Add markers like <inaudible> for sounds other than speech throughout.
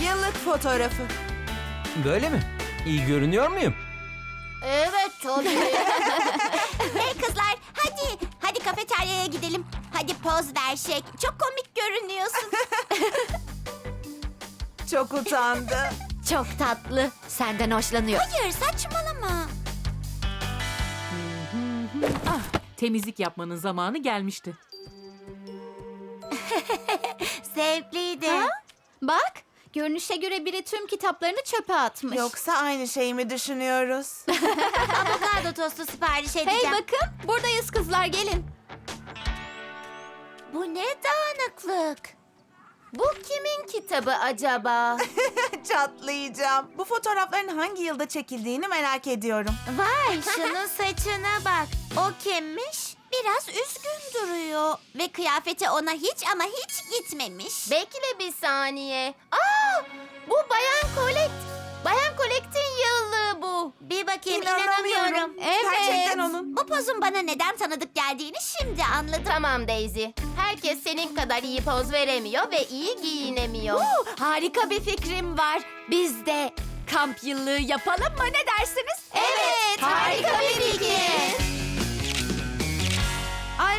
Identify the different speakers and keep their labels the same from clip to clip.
Speaker 1: Yıllık fotoğrafı.
Speaker 2: Böyle mi? İyi görünüyor muyum?
Speaker 3: Evet tabii. <laughs>
Speaker 4: hey kızlar hadi. Hadi kafeteryaya gidelim. Hadi poz ver Şek. Çok komik görünüyorsun. <laughs>
Speaker 1: Çok utandı.
Speaker 3: Çok tatlı. Senden hoşlanıyor.
Speaker 4: Hayır saçmalama.
Speaker 5: Ah, temizlik yapmanın zamanı gelmişti. <laughs>
Speaker 4: Zevkliydi.
Speaker 6: Bak, görünüşe göre biri tüm kitaplarını çöpe atmış.
Speaker 1: Yoksa aynı şeyi mi düşünüyoruz? <laughs>
Speaker 4: Avokado tostu sipariş
Speaker 6: Hey
Speaker 4: edeceğim.
Speaker 6: bakın, buradayız kızlar gelin.
Speaker 4: Bu ne dağınıklık.
Speaker 3: Bu kimin kitabı acaba? <laughs>
Speaker 1: Çatlayacağım. Bu fotoğrafların hangi yılda çekildiğini merak ediyorum.
Speaker 4: Vay şunun saçına bak. O kimmiş? Biraz üzgün duruyor. Ve kıyafeti ona hiç ama hiç gitmemiş.
Speaker 3: Bekle bir saniye. Aa, bu Bayan Colette. Bayan Colette'in yıllığı bu.
Speaker 4: Bir bakayım
Speaker 1: İnanamıyorum.
Speaker 4: inanamıyorum.
Speaker 6: Evet.
Speaker 1: Gerçekten onun.
Speaker 4: Bu pozun bana neden tanıdık geldiğini şimdi anladım.
Speaker 3: Tamam Daisy. Herkes senin kadar iyi poz veremiyor ve iyi giyinemiyor.
Speaker 6: Harika bir fikrim var. Biz de kamp yıllığı yapalım mı ne dersiniz?
Speaker 3: Evet, harika bir fikir.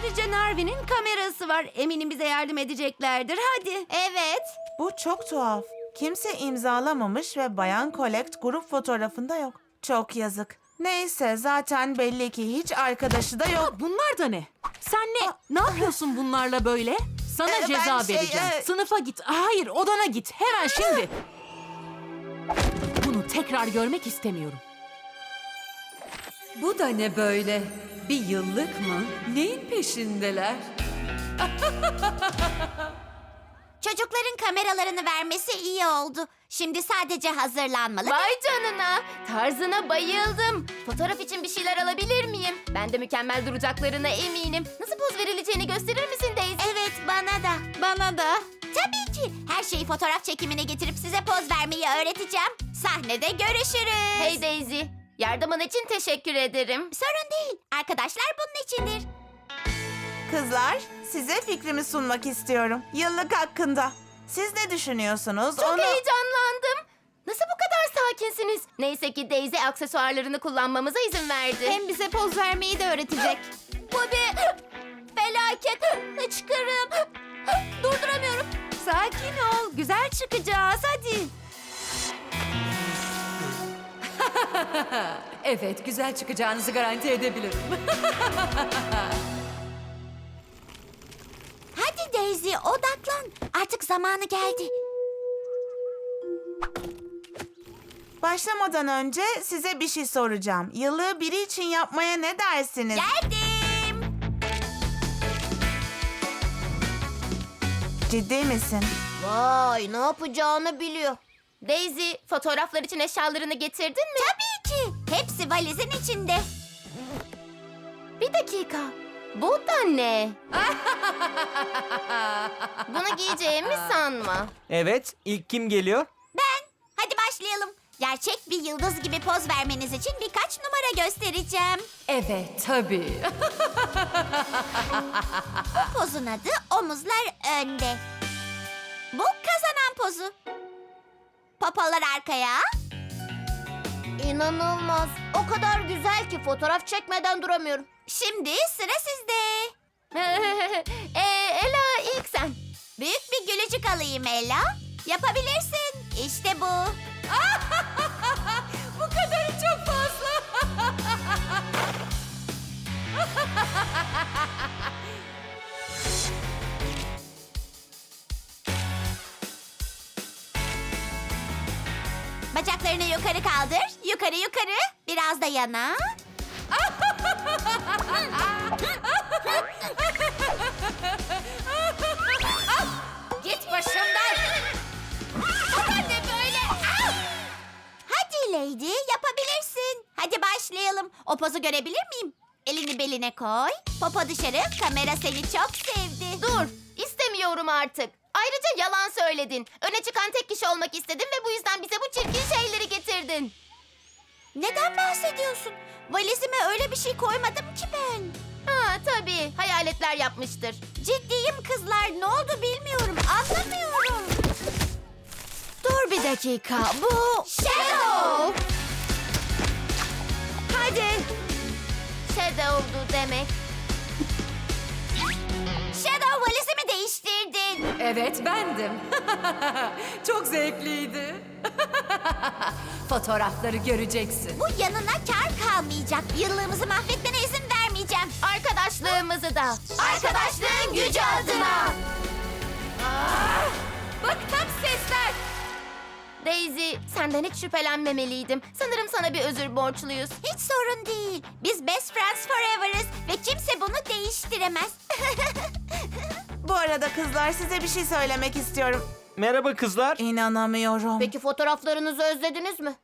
Speaker 6: Ayrıca Narvi'nin kamerası var. Eminim bize yardım edeceklerdir. Hadi.
Speaker 4: Evet.
Speaker 1: Bu çok tuhaf. Kimse imzalamamış ve Bayan Collect grup fotoğrafında yok. Çok yazık. Neyse zaten belli ki hiç arkadaşı da yok.
Speaker 5: Bunlar da ne? Sen ne? Ne yapıyorsun bunlarla böyle? Sana
Speaker 1: Ee, ben
Speaker 5: ceza
Speaker 1: şey,
Speaker 5: vereceğim.
Speaker 1: e-
Speaker 5: Sınıfa git. Hayır, odana git. Hemen şimdi. Bunu tekrar görmek istemiyorum.
Speaker 7: Bu da ne böyle? Bir yıllık mı? Neyin peşindeler? <laughs>
Speaker 4: Çocukların kameralarını vermesi iyi oldu. Şimdi sadece hazırlanmalı.
Speaker 3: Vay canına. Tarzına bayıldım. Fotoğraf için bir şeyler alabilir miyim? Ben de mükemmel duracaklarına eminim. Nasıl poz verileceğini gösterir misin Daisy?
Speaker 4: Evet bana da.
Speaker 6: Bana da.
Speaker 4: Tabii ki. Her şeyi fotoğraf çekimine getirip size poz vermeyi öğreteceğim. Sahnede görüşürüz.
Speaker 3: Hey Daisy. Yardımın için teşekkür ederim.
Speaker 4: Sorun değil. Arkadaşlar bunun içindir.
Speaker 1: Kızlar, size fikrimi sunmak istiyorum. Yıllık hakkında. Siz ne düşünüyorsunuz?
Speaker 3: Çok
Speaker 1: Onu...
Speaker 3: heyecanlandım. Nasıl bu kadar sakinsiniz? Neyse ki Daisy aksesuarlarını kullanmamıza izin verdi.
Speaker 6: Hem bize poz vermeyi de öğretecek.
Speaker 3: bu bir felaket. Hıçkırım. Durduramıyorum.
Speaker 6: Sakin ol. Güzel çıkacağız. Hadi.
Speaker 7: Evet, güzel çıkacağınızı garanti edebilirim. <laughs>
Speaker 4: Hadi Daisy odaklan. Artık zamanı geldi.
Speaker 1: Başlamadan önce size bir şey soracağım. Yıllığı biri için yapmaya ne dersiniz?
Speaker 4: Geldim.
Speaker 1: Ciddi misin?
Speaker 3: Vay ne yapacağını biliyor. Daisy fotoğraflar için eşyalarını getirdin mi?
Speaker 4: Valizin içinde.
Speaker 3: Bir dakika. Bu da ne? <laughs> Bunu giyeceğimi sanma.
Speaker 2: Evet, ilk kim geliyor?
Speaker 4: Ben. Hadi başlayalım. Gerçek bir yıldız gibi poz vermeniz için birkaç numara göstereceğim.
Speaker 7: Evet, tabii.
Speaker 4: Bu <laughs> pozun adı omuzlar önde. Bu kazanan pozu. Popolar arkaya.
Speaker 3: İnanılmaz. O kadar güzel ki fotoğraf çekmeden duramıyorum.
Speaker 4: Şimdi sıra sizde.
Speaker 3: ee, <laughs> Ela ilk sen.
Speaker 4: Büyük bir gülücük alayım Ella. Yapabilirsin. İşte. Bu <laughs> Bacaklarını yukarı kaldır. Yukarı yukarı. Biraz da yana.
Speaker 3: Git başımdan.
Speaker 4: ne böyle? Ah! Hadi Lady yapabilirsin. Hadi başlayalım. O pozu görebilir miyim? Elini beline koy. Popo dışarı. Kamera seni çok sevdi.
Speaker 3: Dur. istemiyorum artık. Ayrıca yalan söyledin. Öne çıkan tek kişi olmak istedin ve bu yüzden bize bu çirkin şeyleri getirdin.
Speaker 4: Neden bahsediyorsun? Valizime öyle bir şey koymadım ki ben.
Speaker 3: Ha tabii. Hayaletler yapmıştır.
Speaker 4: Ciddiyim kızlar. Ne oldu bilmiyorum. Anlamıyorum. Dur
Speaker 6: bir dakika. Bu
Speaker 4: Shadow.
Speaker 6: hadi.
Speaker 3: Shadow'du demek.
Speaker 4: Shadow değiştirdin.
Speaker 7: Evet bendim. <laughs> Çok zevkliydi. <laughs> Fotoğrafları göreceksin.
Speaker 4: Bu yanına kar kalmayacak. Yıllığımızı mahvetmene izin vermeyeceğim.
Speaker 3: Arkadaşlığımızı da.
Speaker 4: Arkadaşlığın gücü adına.
Speaker 3: Bıktım sesler. Daisy, senden hiç şüphelenmemeliydim. Sanırım sana bir özür borçluyuz.
Speaker 4: Hiç sorun değil. Biz best friends forever'ız ve kimse bunu değiştiremez. <laughs>
Speaker 1: Bu arada kızlar size bir şey söylemek istiyorum.
Speaker 2: Merhaba kızlar.
Speaker 1: İnanamıyorum.
Speaker 3: Peki fotoğraflarınızı özlediniz mi?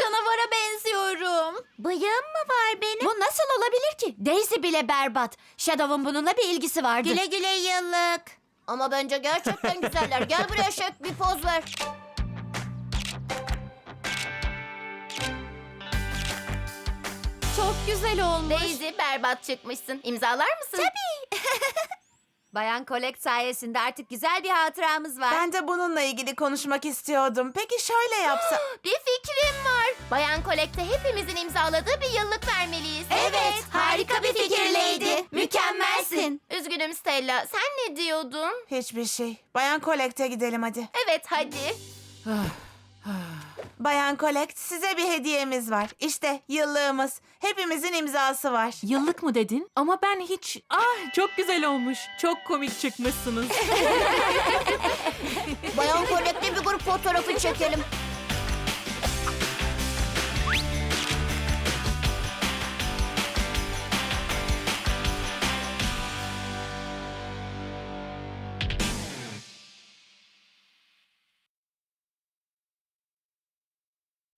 Speaker 6: Canavara benziyorum.
Speaker 4: Bıyığım mı var benim?
Speaker 6: Bu nasıl olabilir ki? Daisy bile berbat. Shadow'un bununla bir ilgisi vardı.
Speaker 4: Güle güle yıllık.
Speaker 3: Ama bence gerçekten güzeller. Gel buraya şek bir poz ver.
Speaker 6: Çok güzel olmuş.
Speaker 3: Daisy berbat çıkmışsın. İmzalar mısın? Tabii.
Speaker 6: Bayan Kolek sayesinde artık güzel bir hatıramız var.
Speaker 1: Ben de bununla ilgili konuşmak istiyordum. Peki şöyle yapsa... <gasps>
Speaker 3: Bir fikrim var. Bayan Kolek'te hepimizin imzaladığı bir yıllık vermeliyiz.
Speaker 4: Evet, harika bir fikir Lady. Mükemmelsin.
Speaker 3: Üzgünüm Stella. Sen ne diyordun?
Speaker 1: Hiçbir şey. Bayan Kolekt'e gidelim hadi.
Speaker 3: Evet hadi. <sighs>
Speaker 1: Bayan Kolekt size bir hediyemiz var. İşte yıllığımız. Hepimizin imzası var.
Speaker 5: Yıllık mı dedin? Ama ben hiç... Ah çok güzel olmuş. Çok komik çıkmışsınız. <laughs>
Speaker 3: Bayan Kolek'te bir grup fotoğrafı çekelim.